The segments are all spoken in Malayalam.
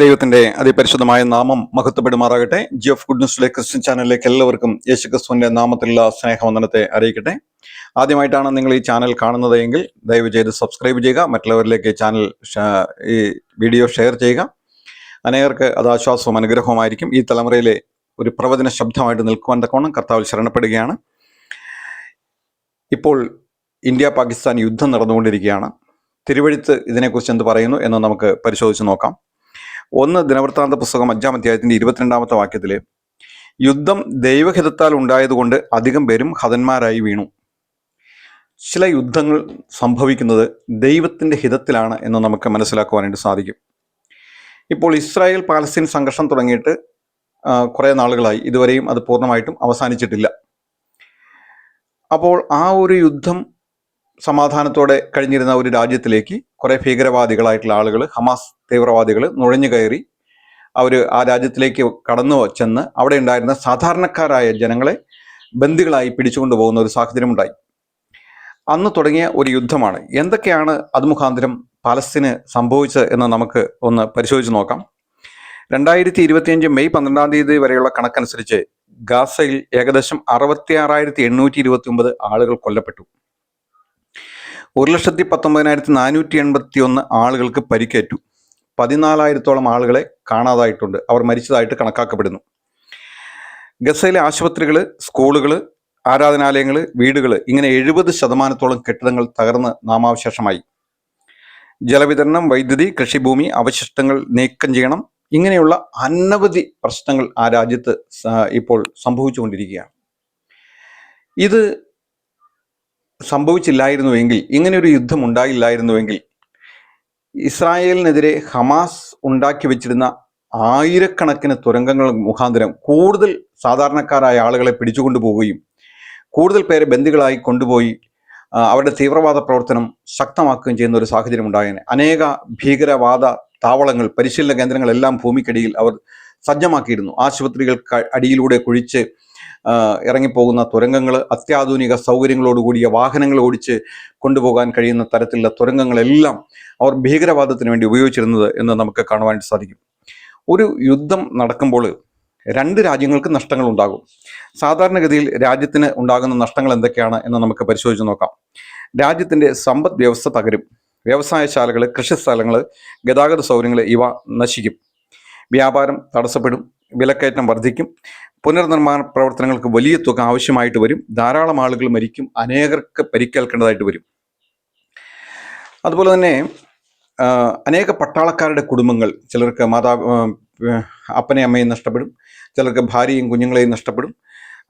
ദൈവത്തിന്റെ അതിപരിശുദ്ധമായ നാമം മഹത്വപ്പെടുമാറാകട്ടെ. ജി ഓഫ് ഗുഡ് ന്യൂസിലെ ക്രിസ്ത്യൻ ചാനലിലേക്ക് എല്ലാവർക്കും യേശു ക്രിസ്തുവിന്റെ നാമത്തിലുള്ള സ്നേഹവന്ദനത്തെ അറിയിക്കട്ടെ. ആദ്യമായിട്ടാണ് നിങ്ങൾ ഈ ചാനൽ കാണുന്നത് എങ്കിൽ ദയവ് ചെയ്ത് സബ്സ്ക്രൈബ് ചെയ്യുക മറ്റുള്ളവരിലേക്ക് ചാനൽ ഈ വീഡിയോ ഷെയർ ചെയ്യുക. അനേകർക്ക് അത് ആശ്വാസവും അനുഗ്രഹവുമായിരിക്കും. ഈ തലമുറയിലെ ഒരു പ്രവചന ശബ്ദമായിട്ട് നിൽക്കുവാൻ തക്കോണം കർത്താവിൽ ശരണപ്പെടുകയാണ്. ഇപ്പോൾ ഇന്ത്യ പാകിസ്ഥാൻ യുദ്ധം നടന്നുകൊണ്ടിരിക്കുകയാണ്. തിരുവഴുത്ത് ഇതിനെക്കുറിച്ച് എന്ത് പറയുന്നു എന്ന് നമുക്ക് പരിശോധിച്ച് നോക്കാം. ഒന്ന് ദിനവൃത്താന്ത പുസ്തകം അഞ്ചാം അധ്യായത്തിന്റെ ഇരുപത്തിരണ്ടാമത്തെ വാക്യത്തിൽ യുദ്ധം ദൈവഹിതത്താൽ ഉണ്ടായതുകൊണ്ട് അധികം പേരും ഹതന്മാരായി വീണു. ചില യുദ്ധങ്ങൾ സംഭവിക്കുന്നത് ദൈവത്തിന്റെ ഹിതത്തിലാണ് എന്ന് നമുക്ക് മനസ്സിലാക്കുവാനായിട്ട് സാധിക്കും. ഇപ്പോൾ ഇസ്രായേൽ പാലസ്തീൻ സംഘർഷം തുടങ്ങിയിട്ട് കുറേ നാളുകളായി. ഇതുവരെയും അത് പൂർണമായിട്ടും അവസാനിച്ചിട്ടില്ല. അപ്പോൾ ആ ഒരു യുദ്ധം സമാധാനത്തോടെ കഴിഞ്ഞിരുന്ന ഒരു രാജ്യത്തിലേക്ക് കുറെ ഭീകരവാദികളായിട്ടുള്ള ആളുകൾ ഹമാസ് തീവ്രവാദികൾ നുഴഞ്ഞു കയറി അവർ ആ രാജ്യത്തിലേക്ക് കടന്നു ചെന്ന് അവിടെ ഉണ്ടായിരുന്ന സാധാരണക്കാരായ ജനങ്ങളെ ബന്ദികളായി പിടിച്ചുകൊണ്ടു പോകുന്ന ഒരു സാഹചര്യമുണ്ടായി. അന്ന് തുടങ്ങിയ ഒരു യുദ്ധമാണ്. എന്തൊക്കെയാണ് അത് മുഖാന്തരം പലസ്തീന് സംഭവിച്ചത് എന്ന് നമുക്ക് ഒന്ന് പരിശോധിച്ച് നോക്കാം. രണ്ടായിരത്തി ഇരുപത്തിയഞ്ച് മെയ് പന്ത്രണ്ടാം തീയതി വരെയുള്ള കണക്കനുസരിച്ച് ഗാസയിൽ ഏകദേശം അറുപത്തി ആറായിരത്തി എണ്ണൂറ്റി ഇരുപത്തി ഒമ്പത് ആളുകൾ കൊല്ലപ്പെട്ടു. ഒരു ലക്ഷത്തി പത്തൊമ്പതിനായിരത്തി നാനൂറ്റി എൺപത്തി ഒന്ന് ആളുകൾക്ക് പരിക്കേറ്റു. പതിനാലായിരത്തോളം ആളുകളെ കാണാതായിട്ടുണ്ട്. അവർ മരിച്ചതായിട്ട് കണക്കാക്കപ്പെടുന്നു. ഗസയിലെ ആശുപത്രികൾ സ്കൂളുകൾ ആരാധനാലയങ്ങൾ വീടുകൾ ഇങ്ങനെ എഴുപത് ശതമാനത്തോളം കെട്ടിടങ്ങൾ തകർന്ന് നാമാവശേഷമായി. ജലവിതരണം വൈദ്യുതി കൃഷിഭൂമി അവശിഷ്ടങ്ങൾ നീക്കം ചെയ്യണം. ഇങ്ങനെയുള്ള അനവധി പ്രശ്നങ്ങൾ ആ രാജ്യത്ത് ഇപ്പോൾ സംഭവിച്ചുകൊണ്ടിരിക്കുകയാണ്. ഇത് സംഭവിച്ചില്ലായിരുന്നുവെങ്കിൽ ഇങ്ങനെയൊരു യുദ്ധം ഉണ്ടായില്ലായിരുന്നുവെങ്കിൽ ഇസ്രായേലിനെതിരെ ഹമാസ് ഉണ്ടാക്കി വെച്ചിരുന്ന ആയിരക്കണക്കിന് തുരങ്കങ്ങൾ മുഖാന്തരം കൂടുതൽ സാധാരണക്കാരായ ആളുകളെ പിടിച്ചുകൊണ്ടു പോവുകയും കൂടുതൽ പേരെ ബന്ദികളായി കൊണ്ടുപോയി അവരുടെ തീവ്രവാദ പ്രവർത്തനം ശക്തമാക്കുകയും ചെയ്യുന്ന ഒരു സാഹചര്യം ഉണ്ടായേനെ. അനേക ഭീകരവാദ താവളങ്ങൾ പരിശീലന കേന്ദ്രങ്ങളെല്ലാം ഭൂമിക്കടിയിൽ അവർ സജ്ജമാക്കിയിരുന്നു. ആശുപത്രികൾ അടിയിലൂടെ കുഴിച്ച് ഇറങ്ങിപ്പോകുന്ന തുരങ്കങ്ങൾ അത്യാധുനിക സൗകര്യങ്ങളോടുകൂടിയ വാഹനങ്ങൾ ഓടിച്ച് കൊണ്ടുപോകാൻ കഴിയുന്ന തരത്തിലുള്ള തുരങ്കങ്ങളെല്ലാം അവർ ഭീകരവാദത്തിന് വേണ്ടി ഉപയോഗിച്ചിരുന്നത് എന്ന് നമുക്ക് കാണുവാൻ സാധിക്കും. ഒരു യുദ്ധം നടക്കുമ്പോൾ രണ്ട് രാജ്യങ്ങൾക്ക് നഷ്ടങ്ങൾ ഉണ്ടാകും സാധാരണഗതിയിൽ രാജ്യത്തിന് ഉണ്ടാകുന്ന നഷ്ടങ്ങൾ എന്തൊക്കെയാണ് എന്ന് നമുക്ക് പരിശോധിച്ച് നോക്കാം. രാജ്യത്തിന്റെ സമ്പദ് വ്യവസ്ഥ തകരും. വ്യവസായശാലകൾ കൃഷിസ്ഥലങ്ങൾ ഗതാഗത സൗകര്യങ്ങൾ ഇവ നശിക്കും. വ്യാപാരം തടസ്സപ്പെടും. വിലക്കയറ്റം വർദ്ധിക്കും. പുനർനിർമ്മാണ പ്രവർത്തനങ്ങൾക്ക് വലിയ തുക ആവശ്യമായിട്ട് വരും. ധാരാളം ആളുകൾ മരിക്കും. അനേകർക്ക് പരിക്കേൽക്കേണ്ടതായിട്ട് വരും. അതുപോലെ തന്നെ അനേക പട്ടാളക്കാരുടെ കുടുംബങ്ങൾ ചിലർക്ക് മാതാ അപ്പനെ അമ്മയും നഷ്ടപ്പെടും. ചിലർക്ക് ഭാര്യയും കുഞ്ഞുങ്ങളെയും നഷ്ടപ്പെടും.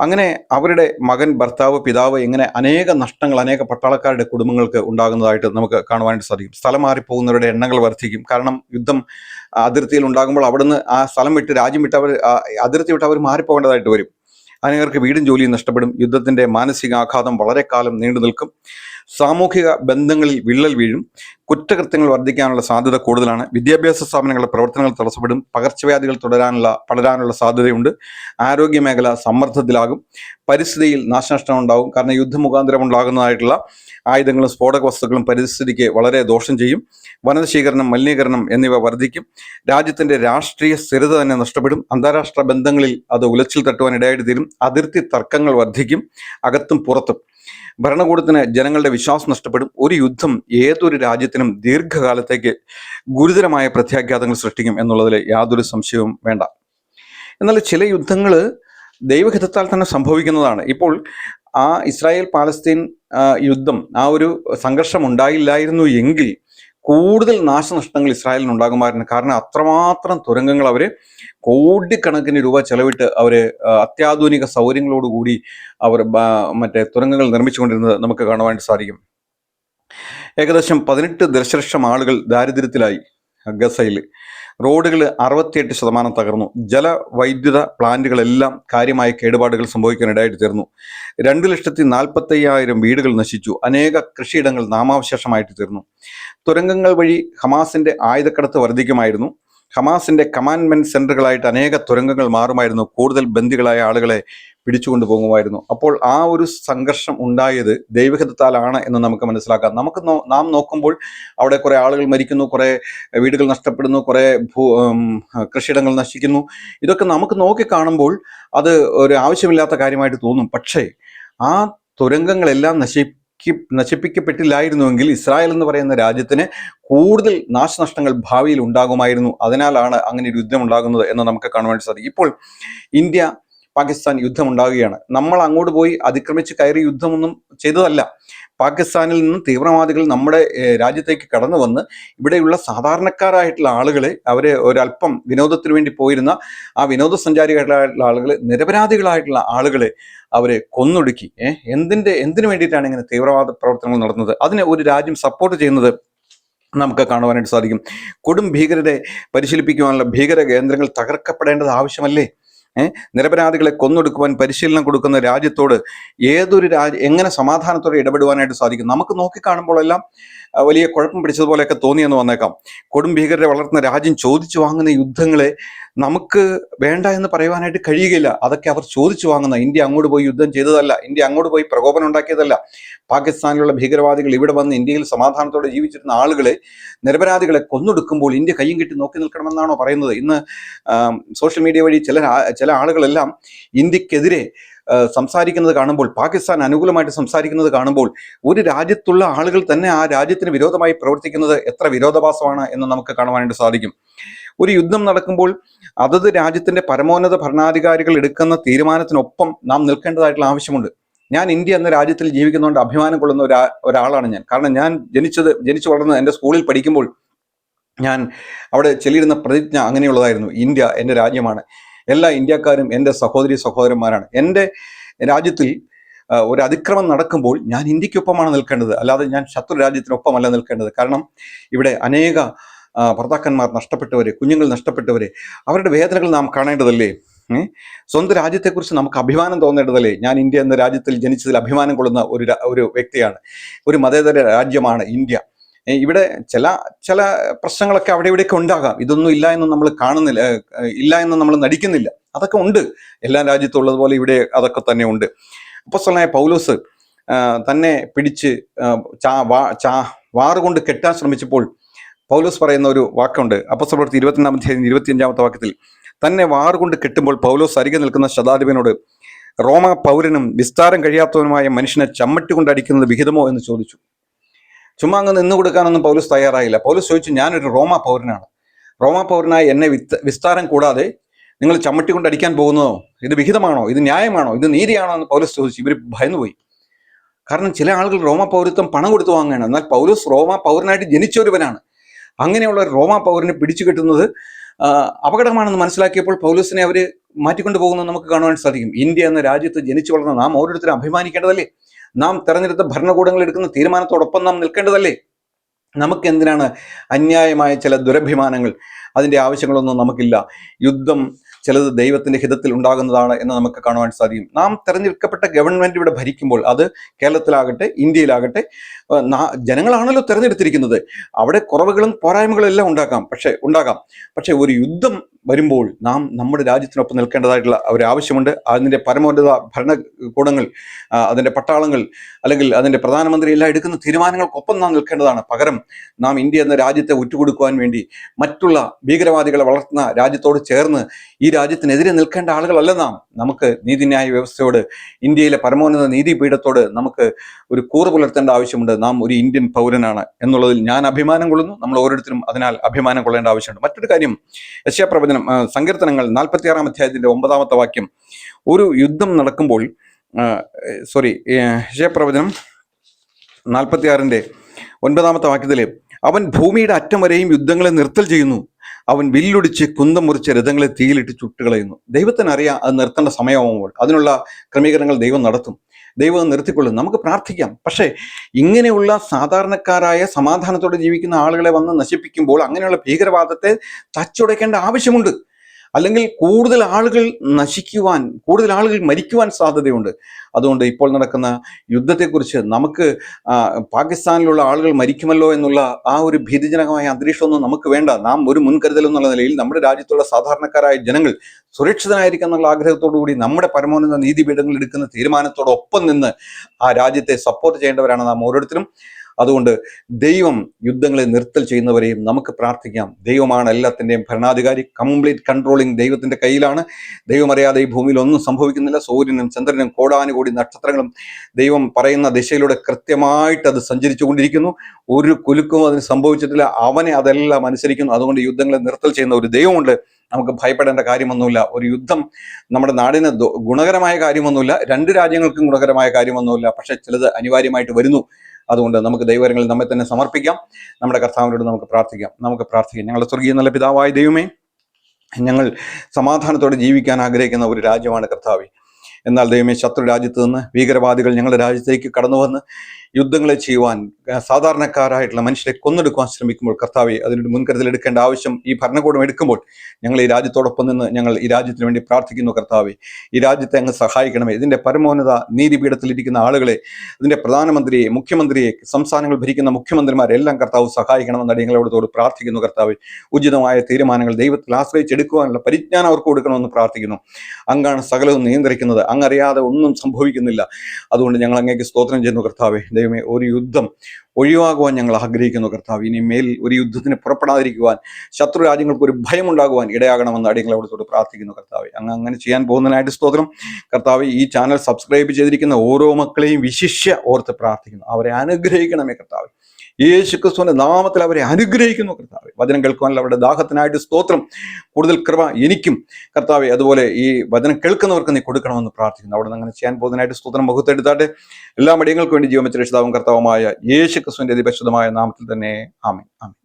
അങ്ങനെ അവരുടെ മകൻ ഭർത്താവ് പിതാവ് ഇങ്ങനെ അനേക നഷ്ടങ്ങൾ അനേക പട്ടാളക്കാരുടെ കുടുംബങ്ങൾക്ക് ഉണ്ടാകുന്നതായിട്ട് നമുക്ക് കാണുവാനായിട്ട് സാധിക്കും. സ്ഥലം മാറിപ്പോകുന്നവരുടെ എണ്ണങ്ങൾ വർദ്ധിക്കും. കാരണം യുദ്ധം അതിർത്തിയിൽ ഉണ്ടാകുമ്പോൾ അവിടുന്ന് ആ സ്ഥലം വിട്ട് രാജ്യം വിട്ട് അവർ അതിർത്തി വിട്ട് അവർ മാറിപ്പോകേണ്ടതായിട്ട് വരും. അനേകർക്ക് വീടും ജോലിയും നഷ്ടപ്പെടും. യുദ്ധത്തിന്റെ മാനസികാഘാതം വളരെ കാലം നീണ്ടു നിൽക്കും സാമൂഹിക ബന്ധങ്ങളിൽ വിള്ളൽ വീഴും. കുറ്റകൃത്യങ്ങൾ വർദ്ധിക്കാനുള്ള സാധ്യത കൂടുതലാണ്. വിദ്യാഭ്യാസ സ്ഥാപനങ്ങളുടെ പ്രവർത്തനങ്ങൾ തടസ്സപ്പെടും. പകർച്ചവ്യാധികൾ തുടരാനുള്ള പടരാനുള്ള സാധ്യതയുണ്ട്. ആരോഗ്യ മേഖല സമ്മർദ്ദത്തിലാകും. പരിസ്ഥിതിയിൽ നാശനഷ്ടം ഉണ്ടാകും കാരണം യുദ്ധമുഖാന്തരം ഉണ്ടാകുന്നതായിട്ടുള്ള ആയുധങ്ങളും സ്ഫോടക വസ്തുക്കളും പരിസ്ഥിതിക്ക് വളരെ ദോഷം ചെയ്യും. വനനശീകരണം മലിനീകരണം എന്നിവ വർദ്ധിക്കും. രാജ്യത്തിന്റെ രാഷ്ട്രീയ സ്ഥിരത തന്നെ നഷ്ടപ്പെടും. അന്താരാഷ്ട്ര ബന്ധങ്ങളിൽ അത് ഉലച്ചിൽ തട്ടുവാൻ ഇടയായിട്ട് തീരും. അതിർത്തി തർക്കങ്ങൾ വർദ്ധിക്കും. അകത്തും പുറത്തും. ഭരണകൂടത്തിന് ജനങ്ങളുടെ വിശ്വാസം നഷ്ടപ്പെടും. ഒരു യുദ്ധം ഏതൊരു രാജ്യത്തിനും ദീർഘകാലത്തേക്ക് ഗുരുതരമായ പ്രത്യാഘാതങ്ങൾ സൃഷ്ടിക്കും എന്നുള്ളതിൽ യാതൊരു സംശയവും വേണ്ട. എന്നാൽ ചില യുദ്ധങ്ങൾ ദൈവഹിതത്താൽ തന്നെ സംഭവിക്കുന്നതാണ്. ഇപ്പോൾ ആ ഇസ്രായേൽ പാലസ്തീൻ യുദ്ധം ആ ഒരു സംഘർഷം ഉണ്ടായില്ലായിരുന്നു എങ്കിൽ കൂടുതൽ നാശനഷ്ടങ്ങൾ ഇസ്രായേലിന് ഉണ്ടാകുമായിരുന്നു. കാരണം അത്രമാത്രം തുരങ്കങ്ങൾ അവർ കോടിക്കണക്കിന് രൂപ ചെലവിട്ട് അവർ അത്യാധുനിക സൗകര്യങ്ങളോടുകൂടി അവർ മറ്റേ തുരങ്കങ്ങൾ നിർമ്മിച്ചുകൊണ്ടിരുന്നത് നമുക്ക് കാണുവാൻ സാധിക്കും. ഏകദേശം പതിനെട്ട് ദശലക്ഷം ആളുകൾ ദാരിദ്ര്യത്തിലായി ഗസയിൽ. റോഡുകൾ അറുപത്തിയെട്ട് ശതമാനം തകർന്നു. ജലവൈദ്യുത പ്ലാന്റുകളെല്ലാം കാര്യമായ കേടുപാടുകൾ സംഭവിക്കാനിടയായിട്ട് തീർന്നു. രണ്ട് ലക്ഷത്തി നാൽപ്പത്തയ്യായിരം വീടുകൾ നശിച്ചു. അനേക കൃഷിയിടങ്ങൾ നാമാവശേഷമായിട്ട് തീർന്നു. തുരങ്കങ്ങൾ വഴി ഹമാസിന്റെ ആയുധക്കടത്ത് വർദ്ധിക്കുമായിരുന്നു. ഹമാസിന്റെ കമാൻഡ്മെന്റ് സെന്ററുകളായിട്ട് അനേക തുരങ്കങ്ങൾ മാറുമായിരുന്നു. കൂടുതൽ ബന്ദികളായ ആളുകളെ പിടിച്ചുകൊണ്ടു പോകുമായിരുന്നു. അപ്പോൾ ആ ഒരു സംഘർഷം ഉണ്ടായത് ദൈവഹിതത്താലാണ് എന്ന് നമുക്ക് മനസ്സിലാക്കാം. നമുക്ക് നോ- നോക്കുമ്പോൾ അവിടെ കുറേ ആളുകൾ മരിക്കുന്നു കുറേ വീടുകൾ നഷ്ടപ്പെടുന്നു കുറേ ഭൂ കൃഷിയിടങ്ങൾ നശിക്കുന്നു. ഇതൊക്കെ നമുക്ക് നോക്കി കാണുമ്പോൾ അത് ഒരു ആവശ്യമില്ലാത്ത കാര്യമായിട്ട് തോന്നും. പക്ഷേ ആ തുരങ്കങ്ങളെല്ലാം നശിപ്പി നശിപ്പിക്കപ്പെട്ടില്ലായിരുന്നുവെങ്കിൽ ഇസ്രായേൽ എന്ന് പറയുന്ന രാജ്യത്തിന് കൂടുതൽ നാശനഷ്ടങ്ങൾ ഭാവിയിൽ ഉണ്ടാകുമായിരുന്നു. അതിനാലാണ് അങ്ങനെ ഒരു യുദ്ധം ഉണ്ടാകുന്നത് എന്ന് നമുക്ക് കാണുവാൻ സാധിക്കും. ഇപ്പോൾ ഇന്ത്യ പാകിസ്ഥാൻ യുദ്ധം ഉണ്ടാകുകയാണ് നമ്മൾ അങ്ങോട്ട് പോയി അതിക്രമിച്ച് കയറി യുദ്ധമൊന്നും ചെയ്തതല്ല. പാകിസ്ഥാനിൽ നിന്ന് തീവ്രവാദികൾ നമ്മുടെ രാജ്യത്തേക്ക് കടന്നു വന്ന് ഇവിടെയുള്ള സാധാരണക്കാരായിട്ടുള്ള ആളുകളെ അവരെ ഒരല്പം വിനോദത്തിന് വേണ്ടി പോയിരുന്ന ആ വിനോദസഞ്ചാരികളായിട്ടുള്ള ആളുകളെ നിരപരാധികളായിട്ടുള്ള ആളുകളെ അവരെ കൊന്നൊടുക്കി. ഏഹ് എന്തിന്റെ എന്തിനു വേണ്ടിയിട്ടാണ് ഇങ്ങനെ തീവ്രവാദ പ്രവർത്തനങ്ങൾ നടന്നത്? അതിനെ ഒരു രാജ്യം സപ്പോർട്ട് ചെയ്യുന്നത് നമുക്ക് കാണുവാനായിട്ട് സാധിക്കും. കൊടും ഭീകരരെ പരിശീലിപ്പിക്കുവാനുള്ള ഭീകര കേന്ദ്രങ്ങൾ തകർക്കപ്പെടേണ്ടത് ആവശ്യമല്ലേ? നിരപരാധികളെ കൊന്നൊടുക്കുവാൻ പരിശീലനം കൊടുക്കുന്ന രാജ്യത്തോട് ഏതൊരു രാജ്യ എങ്ങനെ സമാധാനത്തോടെ ഇടപെടുവാനായിട്ട് സാധിക്കും? നമുക്ക് നോക്കിക്കാണുമ്പോഴെല്ലാം വലിയ കുഴപ്പം പിടിച്ചതുപോലെയൊക്കെ തോന്നിയെന്ന് വന്നേക്കാം. കൊടും ഭീകരരെ വളർത്തുന്ന രാജ്യം ചോദിച്ചു വാങ്ങുന്ന യുദ്ധങ്ങളെ നമുക്ക് വേണ്ട എന്ന് പറയുവാനായിട്ട് കഴിയുകയില്ല. അതൊക്കെ അവർ ചോദിച്ചു വാങ്ങുന്ന ഇന്ത്യ അങ്ങോട്ട് പോയി യുദ്ധം ചെയ്തതല്ല ഇന്ത്യ അങ്ങോട്ട് പോയി പ്രകോപനം ഉണ്ടാക്കിയതല്ല. പാകിസ്ഥാനിലുള്ള ഭീകരവാദികൾ ഇവിടെ വന്ന് ഇന്ത്യയിൽ സമാധാനത്തോടെ ജീവിച്ചിരുന്ന ആളുകളെ നിരപരാധികളെ കൊന്നൊടുക്കുമ്പോൾ ഇന്ത്യ കയ്യും കെട്ടി നോക്കി നിൽക്കണമെന്നാണോ പറയുന്നത്? ഇന്ന് സോഷ്യൽ മീഡിയ വഴി ചില ചില ആളുകളെല്ലാം ഇന്ത്യക്കെതിരെ സംസാരിക്കുന്നത് കാണുമ്പോൾ പാകിസ്ഥാൻ അനുകൂലമായിട്ട് സംസാരിക്കുന്നത് കാണുമ്പോൾ ഒരു രാജ്യത്തുള്ള ആളുകൾ തന്നെ ആ രാജ്യത്തിന് വിരോധമായി പ്രവർത്തിക്കുന്നത് എത്ര വിരോധാഭാസമാണ് എന്ന് നമുക്ക് കാണുവാനായിട്ട് സാധിക്കും. ഒരു യുദ്ധം നടക്കുമ്പോൾ അതത് രാജ്യത്തിന്റെ പരമോന്നത ഭരണാധികാരികൾ എടുക്കുന്ന തീരുമാനത്തിനൊപ്പം നാം നിൽക്കേണ്ടതായിട്ടുള്ള ആവശ്യമുണ്ട്. ഞാൻ ഇന്ത്യ എന്ന രാജ്യത്തിൽ ജീവിക്കുന്നതുകൊണ്ട് അഭിമാനം കൊള്ളുന്ന ഒരാ ഒരാളാണ് ഞാൻ. കാരണം ഞാൻ ജനിച്ചത് ജനിച്ചു വളർന്നത് എന്റെ സ്കൂളിൽ പഠിക്കുമ്പോൾ ഞാൻ അവിടെ ചെല്ലിയിരുന്ന പ്രതിജ്ഞ അങ്ങനെയുള്ളതായിരുന്നു. ഇന്ത്യ എന്റെ രാജ്യമാണ്. എല്ലാ ഇന്ത്യക്കാരും എന്റെ സഹോദരി സഹോദരന്മാരാണ്. എന്റെ രാജ്യത്തിൽ ഒരു അതിക്രമം നടക്കുമ്പോൾ ഞാൻ ഇന്ത്യക്കൊപ്പമാണ് നിൽക്കേണ്ടത്. അല്ലാതെ ഞാൻ ശത്രു രാജ്യത്തിനൊപ്പമല്ല നിൽക്കേണ്ടത്. കാരണം ഇവിടെ അനേക ഭർത്താക്കന്മാർ നഷ്ടപ്പെട്ടവരെ കുഞ്ഞുങ്ങൾ നഷ്ടപ്പെട്ടവരെ അവരുടെ വേദനകൾ നാം കാണേണ്ടതല്ലേ? സ്വന്തം രാജ്യത്തെക്കുറിച്ച് നമുക്ക് അഭിമാനം തോന്നേണ്ടതല്ലേ? ഞാൻ ഇന്ത്യ എന്ന രാജ്യത്തിൽ ജനിച്ചതിൽ അഭിമാനം കൊള്ളുന്ന ഒരു ഒരു വ്യക്തിയാണ്. ഒരു മതേതര രാജ്യമാണ് ഇന്ത്യ. ഇവിടെ ചില ചില പ്രശ്നങ്ങളൊക്കെ അവിടെ ഇവിടെയൊക്കെ ഉണ്ടാകാം. ഇതൊന്നും ഇല്ല എന്ന് നമ്മൾ കാണുന്നില്ല ഇല്ല എന്ന് നമ്മൾ നടിക്കുന്നില്ല. അതൊക്കെ ഉണ്ട്. എല്ലാ രാജ്യത്തും ഉള്ളതുപോലെ ഇവിടെ അതൊക്കെ തന്നെ ഉണ്ട്. അപ്പസ്വലനായ പൗലോസ് തന്നെ പിടിച്ച് ചാ വാ ചാ വാറുകൊണ്ട് കെട്ടാൻ ശ്രമിച്ചപ്പോൾ പൗലോസ് പറയുന്ന ഒരു വാക്കുണ്ട്. അപ്പസ്വലപ്രവൃത്തി ഇരുപത്തിരണ്ടാം അധ്യായം ഇരുപത്തിയഞ്ചാമത്തെ വാക്യത്തിൽ തന്നെ വാറുകൊണ്ട് കെട്ടുമ്പോൾ പൗലോസ് അരികെ നിൽക്കുന്ന ശതാധിപനോട് റോമ പൗരനും വിസ്താരം കഴിയാത്തവനുമായ മനുഷ്യനെ ചമ്മട്ടി കൊണ്ട് അടിക്കുന്നത് വിഹിതമോ എന്ന് ചോദിച്ചു. ചുമ്മാ അങ്ങ് നിന്ന് കൊടുക്കാനൊന്നും പൗലോസ് തയ്യാറായില്ല. പൗലോസ് ചോദിച്ചു ഞാനൊരു റോമ പൗരനാണ്. റോമ പൗരനായ എന്നെ വിസ്താരം കൂടാതെ നിങ്ങൾ ചമ്മട്ടി കൊണ്ട് അടിക്കാൻ പോകുന്നതോ? ഇത് വിഹിതമാണോ? ഇത് ന്യായമാണോ? ഇത് നീതിയാണോ? എന്ന് പൗലോസ് ചോദിച്ചു. ഇവർ ഭയന്നുപോയി. കാരണം ചില ആളുകൾ റോമ പൗരത്വം പണം കൊടുത്തു വാങ്ങുകയാണ്. എന്നാൽ പൗലോസ് റോമ പൗരനായിട്ട് ജനിച്ചൊരുവനാണ്. അങ്ങനെയുള്ള ഒരു റോമ പൗരനെ പിടിച്ചു കെട്ടുന്നത് അപകടമാണെന്ന് മനസ്സിലാക്കിയപ്പോൾ പൗലൂസിനെ അവർ മാറ്റിക്കൊണ്ടു പോകുന്നത് നമുക്ക് കാണുവാൻ സാധിക്കും. ഇന്ത്യ എന്ന രാജ്യത്ത് ജനിച്ചു വളർന്ന നാം ഓരോരുത്തരും അഭിമാനിക്കേണ്ടതല്ലേ? നാം തെരഞ്ഞെടുത്ത ഭരണകൂടങ്ങൾ എടുക്കുന്ന തീരുമാനത്തോടൊപ്പം നാം നിൽക്കേണ്ടതല്ലേ? നമുക്ക് എന്തിനാണ് അന്യായമായ ചില ദുരഭിമാനങ്ങൾ? അതിന്റെ ആവശ്യങ്ങളൊന്നും നമുക്കില്ല. യുദ്ധം ചിലത് ദൈവത്തിന്റെ ഹിതത്തിൽ ഉണ്ടാകുന്നതാണ് എന്ന് നമുക്ക് കാണുവാൻ സാധിക്കും. നാം തെരഞ്ഞെടുക്കപ്പെട്ട ഗവൺമെന്റ് ഇവിടെ ഭരിക്കുമ്പോൾ അത് കേരളത്തിലാകട്ടെ ഇന്ത്യയിലാകട്ടെ ജനങ്ങളാണല്ലോ തെരഞ്ഞെടുത്തിരിക്കുന്നത്. അവിടെ കുറവുകളും പോരായ്മകളും എല്ലാം ഉണ്ടാക്കാം. പക്ഷേ ഉണ്ടാകാം. പക്ഷേ ഒരു യുദ്ധം വരുമ്പോൾ നാം നമ്മുടെ രാജ്യത്തിനൊപ്പം നിൽക്കേണ്ടതായിട്ടുള്ള ഒരു ആവശ്യമുണ്ട്. അതിന്റെ പരമോന്നത ഭരണകൂടങ്ങൾ അതിന്റെ പട്ടാളങ്ങൾ അല്ലെങ്കിൽ അതിന്റെ പ്രധാനമന്ത്രി എല്ലാം എടുക്കുന്ന തീരുമാനങ്ങൾക്കൊപ്പം നാം നിൽക്കേണ്ടതാണ്. പകരം നാം ഇന്ത്യ എന്ന രാജ്യത്തെ ഉറ്റുകൊടുക്കുവാൻ വേണ്ടി മറ്റുള്ള ഭീകരവാദികളെ വളർത്തുന്ന രാജ്യത്തോട് ചേർന്ന് ഈ രാജ്യത്തിനെതിരെ നിൽക്കേണ്ട ആളുകളല്ല നാം. നമുക്ക് നീതിന്യായ വ്യവസ്ഥയോട് ഇന്ത്യയിലെ പരമോന്നത നീതിപീഠത്തോട് നമുക്ക് ഒരു കൂറ് പുലർത്തേണ്ട ആവശ്യമുണ്ട്. നാം ഒരു ഇന്ത്യൻ പൗരനാണ് എന്നുള്ളതിൽ ഞാൻ അഭിമാനം കൊള്ളുന്നു. നമ്മൾ ഓരോരുത്തരും അതിനാൽ അഭിമാനം കൊള്ളേണ്ട ആവശ്യമുണ്ട്. മറ്റൊരു കാര്യം യശയപ്രവചനം ആ, സങ്കീർത്തനങ്ങൾ നാൽപ്പത്തിയാറാം അധ്യായത്തിന്റെ ഒമ്പതാമത്തെ വാക്യം. ഒരു യുദ്ധം നടക്കുമ്പോൾ സോറി യശയപ്രവചനം നാൽപ്പത്തിയാറിന്റെ ഒൻപതാമത്തെ വാക്യത്തിൽ അവൻ ഭൂമിയുടെ അറ്റം വരെയും യുദ്ധങ്ങളെ നിർത്തൽ ചെയ്യുന്നു. അവൻ വില്ലൊടിച്ച് കുന്തം മുറിച്ച് രഥങ്ങളെ തീയിലിട്ട് ചുട്ടുകളയുന്നു ദൈവത്തിന് അറിയാം അത് നിർത്തേണ്ട സമയമാകുമ്പോൾ അതിനുള്ള ക്രമീകരണങ്ങൾ ദൈവം നടത്തും. ദൈവം നിർത്തിക്കൊള്ളും. നമുക്ക് പ്രാർത്ഥിക്കാം. പക്ഷേ ഇങ്ങനെയുള്ള സാധാരണക്കാരായ സമാധാനത്തോടെ ജീവിക്കുന്ന ആളുകളെ വന്ന് നശിപ്പിക്കുമ്പോൾ അങ്ങനെയുള്ള ഭീകരവാദത്തെ തച്ചുടയ്ക്കേണ്ട ആവശ്യമുണ്ട്. അല്ലെങ്കിൽ കൂടുതൽ ആളുകൾ നശിക്കുവാൻ കൂടുതൽ ആളുകൾ മരിക്കുവാൻ സാധ്യതയുണ്ട്. അതുകൊണ്ട് ഇപ്പോൾ നടക്കുന്ന യുദ്ധത്തെക്കുറിച്ച് നമുക്ക് പാകിസ്ഥാനിലുള്ള ആളുകൾ മരിക്കുമല്ലോ എന്നുള്ള ആ ഒരു ഭീതിജനകമായ അന്തരീക്ഷമൊന്നും നമുക്ക് വേണ്ട. നാം ഒരു മുൻകരുതൽ എന്നുള്ള നിലയിൽ നമ്മുടെ രാജ്യത്തുള്ള സാധാരണക്കാരായ ജനങ്ങൾ സുരക്ഷിതനായിരിക്കാം എന്നുള്ള ആഗ്രഹത്തോടുകൂടി നമ്മുടെ പരമോന്നത നീതിപീഠങ്ങൾ എടുക്കുന്ന തീരുമാനത്തോടൊപ്പം നിന്ന് ആ രാജ്യത്തെ സപ്പോർട്ട് ചെയ്യേണ്ടവരാണ് നാം ഓരോരുത്തരും. അതുകൊണ്ട് ദൈവം യുദ്ധങ്ങളെ നിർത്തൽ ചെയ്യുന്നവരെയും നമുക്ക് പ്രാർത്ഥിക്കാം. ദൈവമാണ് എല്ലാത്തിന്റെയും ഭരണാധികാരി. കംപ്ലീറ്റ് കൺട്രോളിങ് ദൈവത്തിന്റെ കയ്യിലാണ്. ദൈവമറിയാതെ ഈ ഭൂമിയിൽ ഒന്നും സംഭവിക്കുന്നില്ല. സൂര്യനും ചന്ദ്രനും കോടാനുകൂടി നക്ഷത്രങ്ങളും ദൈവം പറയുന്ന ദിശയിലൂടെ കൃത്യമായിട്ട് അത് സഞ്ചരിച്ചു കൊണ്ടിരിക്കുന്നു. ഒരു കുലുക്കും അതിന് സംഭവിച്ചിട്ടില്ല. അവനെ അതെല്ലാം അനുസരിക്കുന്നു. അതുകൊണ്ട് യുദ്ധങ്ങളെ നിർത്തൽ ചെയ്യുന്ന ഒരു ദൈവമുണ്ട്. നമുക്ക് ഭയപ്പെടേണ്ട കാര്യമൊന്നുമില്ല. ഒരു യുദ്ധം നമ്മുടെ നാടിന് ഗുണകരമായ കാര്യമൊന്നുമില്ല. രണ്ട് രാജ്യങ്ങൾക്കും ഗുണകരമായ കാര്യമൊന്നുമില്ല. പക്ഷെ ചിലത് അനിവാര്യമായിട്ട് വരുന്നു. അതുകൊണ്ട് നമുക്ക് ദൈവങ്ങളിൽ നമ്മെ തന്നെ സമർപ്പിക്കാം. നമ്മുടെ കർത്താവിനോട് നമുക്ക് പ്രാർത്ഥിക്കാം. നമുക്ക് പ്രാർത്ഥിക്കാം. ഞങ്ങളുടെ സ്വർഗീയ നല്ല പിതാവായ ദൈവമേ ഞങ്ങൾ സമാധാനത്തോടെ ജീവിക്കാൻ ആഗ്രഹിക്കുന്ന ഒരു രാജ്യമാണ് കർത്താവി. എന്നാൽ ദൈവമേ ശത്രു രാജ്യത്ത് നിന്ന് ഭീകരവാദികൾ ഞങ്ങളുടെ രാജ്യത്തേക്ക് കടന്നു വന്ന് യുദ്ധങ്ങളെ ചെയ്യുവാൻ സാധാരണക്കാരായിട്ടുള്ള മനുഷ്യരെ കൊന്നെടുക്കുവാൻ ശ്രമിക്കുമ്പോൾ കർത്താവെ അതിനൊരു മുൻകരുതൽ എടുക്കേണ്ട ആവശ്യം ഈ ഭരണകൂടം എടുക്കുമ്പോൾ ഞങ്ങൾ ഈ രാജ്യത്തോടൊപ്പം നിന്ന് ഞങ്ങൾ ഈ രാജ്യത്തിന് വേണ്ടി പ്രാർത്ഥിക്കുന്നു കർത്താവെ. ഈ രാജ്യത്തെ അങ്ങ് സഹായിക്കണമേ. ഇതിന്റെ പരമോന്നത നീതിപീഠത്തിലിരിക്കുന്ന ആളുകളെ ഇതിന്റെ പ്രധാനമന്ത്രിയെ മുഖ്യമന്ത്രിയെ സംസ്ഥാനങ്ങൾ ഭരിക്കുന്ന മുഖ്യമന്ത്രിമാരെ എല്ലാം കർത്താവ് സഹായിക്കണമെന്ന് അടിയങ്ങളോടത്തോട് പ്രാർത്ഥിക്കുന്നു കർത്താവ്. ഉചിതമായ തീരുമാനങ്ങൾ ദൈവത്തിൽ ആശ്രയിച്ചെടുക്കുവാനുള്ള പരിജ്ഞാനം അവർക്ക് കൊടുക്കണമെന്ന് പ്രാർത്ഥിക്കുന്നു. അങ്ങാണ് സകലവും നിയന്ത്രിക്കുന്നത്. അങ്ങറിയാതെ ഒന്നും സംഭവിക്കുന്നില്ല. അതുകൊണ്ട് ഞങ്ങൾ അങ്ങേക്ക് സ്തോത്രം ചെയ്യുന്നു കർത്താവെ. ദൈവമേ ഒരു യുദ്ധം ഒഴിവാകുവാൻ ഞങ്ങൾ ആഗ്രഹിക്കുന്നു കർത്താവ്. ഇനി മേൽ ഒരു യുദ്ധത്തിന് പുറപ്പെടാതിരിക്കുവാൻ ശത്രു രാജ്യങ്ങൾക്ക് ഒരു ഭയം ഉണ്ടാകുവാൻ ഇടയാകണമെന്ന് അടിയങ്ങളോട് പ്രാർത്ഥിക്കുന്നു കർത്താവ്. അങ്ങ് അങ്ങനെ ചെയ്യാൻ പോകുന്നതിനായിട്ട് സ്തോത്രം. കർത്താവ് ഈ ചാനൽ സബ്സ്ക്രൈബ് ചെയ്തിരിക്കുന്ന ഓരോ മക്കളെയും വിശിഷ്യ ഓർത്ത് പ്രാർത്ഥിക്കുന്നു. അവരെ അനുഗ്രഹിക്കണമേ കർത്താവ്. യേശു ക്രിസ്തുവിന്റെ നാമത്തിൽ അവരെ അനുഗ്രഹിക്കുന്നു കർത്താവ്. വചനം കേൾക്കുവാനുള്ള അവരുടെ ദാഹത്തിനായിട്ട് സ്തോത്രം. കൂടുതൽ കൃപ എനിക്കും കർത്താവെ അതുപോലെ ഈ വചനം കേൾക്കുന്നവർക്ക് നീ കൊടുക്കണമെന്ന് പ്രാർത്ഥിക്കുന്നു. അവിടെ അങ്ങനെ ചെയ്യാൻ പോകുന്നതിനായിട്ട് സ്തോത്രം മുഖത്തെടുത്താട്ടെ എല്ലാ മടിയങ്ങൾക്കും വേണ്ടി ജീവിച്ച വെച്ച രക്ഷിതാവും കർത്താവുമായ യേശു ക്രിസ്തുവിന്റെ അതിപരിശുദ്ധമായ നാമത്തിൽ തന്നെ. ആമേ ആമേ